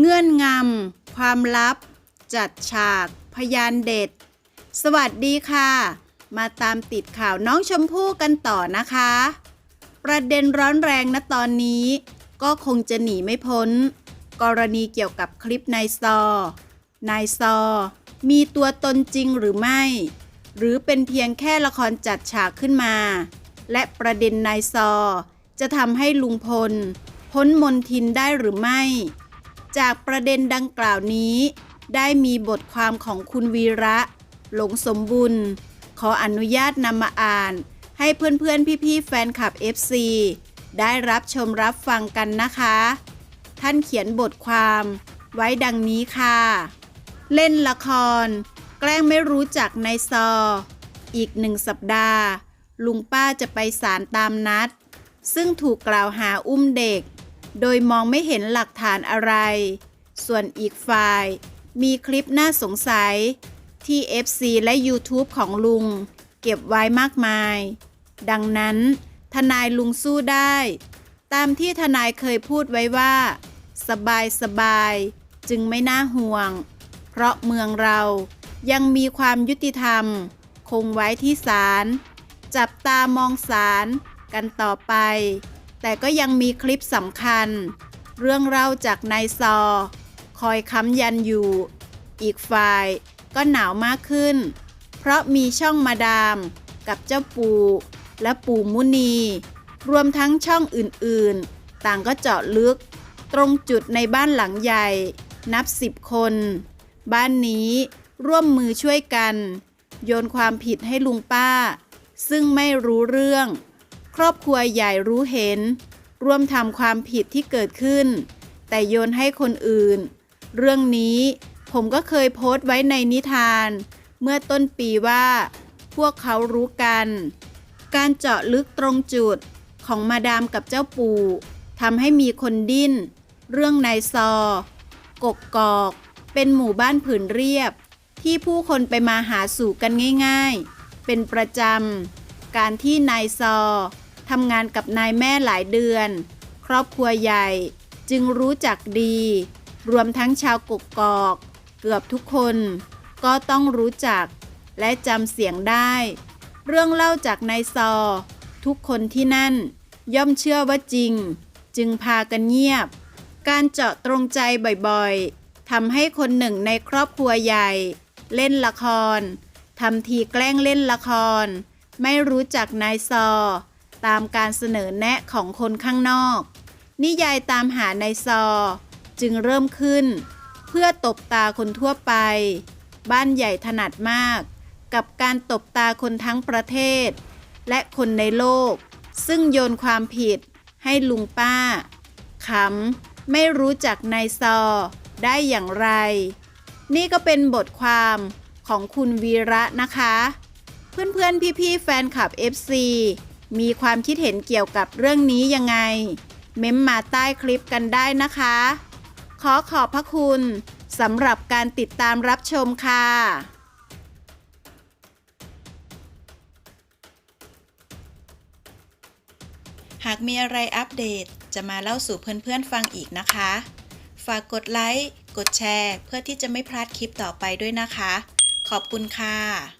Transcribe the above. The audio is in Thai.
เงื่อนงำ ความลับ จัดฉาก พยานเด็ด สวัสดีค่ะ มาตามติดข่าวน้องชมพู่กันต่อนะคะ ประเด็นร้อนแรงนะตอนนี้ ก็คงจะหนีไม่พ้น กรณีเกี่ยวกับคลิปนายซอ นายซอ มีตัวตนจริงหรือไม่ หรือเป็นเพียงแค่ละครจัดฉากขึ้นมา และประเด็นนายซอ จะทำให้ลุงพล พ้นมนทินได้หรือไม่ จากประเด็นดังกล่าวนี้ ได้มีบทความของคุณวีระ หลงสมบุญ ขออนุญาตนำมาอ่าน ให้เพื่อนๆ พี่ๆ แฟนคลับ FC ได้รับชมรับฟังกันนะคะ ท่านเขียนบทความไว้ดังนี้ค่ะ เล่นละคร แกล้งไม่รู้จักในซอ อีกหนึ่งสัปดาห์ ลุงป้าจะไปศาลตามนัด ซึ่งถูกกล่าวหาอุ้มเด็ก โดยมองไม่เห็นหลักฐานอะไร ส่วนอีกฝ่าย มีคลิปน่าสงสัย ที่ FC และ YouTube ของลุง เก็บไว้มากมาย ดังนั้น ทนายลุงสู้ได้ ตามที่ทนายเคยพูดไว้ว่า สบายสบาย จึงไม่น่าห่วง เพราะเมืองเรายังมีความยุติธรรม คงไว้ที่ศาลจับตามองศาลกันต่อไป แต่ก็ยังมีคลิปสำคัญ เรื่องเล่าจากนายซอ คอยค้ำยันอยู่ อีกฝ่ายก็หนาวมากขึ้น เพราะมีช่องมาดาม กับเจ้าปู่และปู่มุนี รวมทั้งช่องอื่นๆ ต่างก็เจาะลึก ตรงจุดในบ้านหลังใหญ่ นับสิบคน บ้านนี้ร่วมมือช่วยกัน โยนความผิดให้ลุงป้า ซึ่งไม่รู้เรื่อง ครอบครัวใหญ่รู้เห็น ร่วมทำความผิดที่เกิดขึ้น แต่โยนให้คนอื่น เรื่องนี้ผมก็เคยโพสต์ไว้ในนิทาน เมื่อต้นปีว่า พวกเขารู้กัน การเจาะลึกตรงจุดของมาดามกับเจ้าปู่ทำให้มีคนดิ้น เรื่องนายซอ กกกอก เป็นหมู่บ้านผืนเรียบ ที่ผู้คนไปมาหาสู่กันง่าย ๆ เป็นประจำ การที่นายซอ ทำงานกับนายแม่หลายเดือน ครอบครัวใหญ่จึงรู้จักดี รวมทั้งชาวกกกอก เกือบทุกคน ก็ต้องรู้จัก และจำเสียงได้ เรื่องเล่าจากนายซอ ทุกคนที่นั่น ย่อมเชื่อว่าจริง จึงพากันเงียบ การเจาะตรงใจบ่อยๆทำให้คนหนึ่งในครอบครัวใหญ่ เล่นละครทำทีแกล้งเล่นละคร ไม่รู้จักนายซอ ตามการเสนอแนะของคนข้างนอก นิยายตามหาในซอ จึงเริ่มขึ้น เพื่อตบตาคนทั่วไป บ้านใหญ่ถนัดมาก กับการตบตาคนทั้งประเทศ และคนในโลก ซึ่งโยนความผิดให้ลุงป้าขำไม่รู้จักนายซอ ได้อย่างไร นี่ก็เป็นบทความของคุณวีระนะคะ เพื่อนๆ พี่ๆ แฟนคลับ FC มีความคิดเห็นเกี่ยวกับเรื่องนี้ยังไง เม้มมาใต้คลิปกันได้นะคะ ขอขอบพระคุณสำหรับการติดตามรับชมค่ะหากมีอะไรอัปเดตจะมาเล่าสู่เพื่อนๆฟังอีกนะคะ ฝากกดไลค์ กดแชร์ เพื่อที่จะไม่พลาดคลิปต่อไปด้วยนะคะ ขอบคุณค่ะ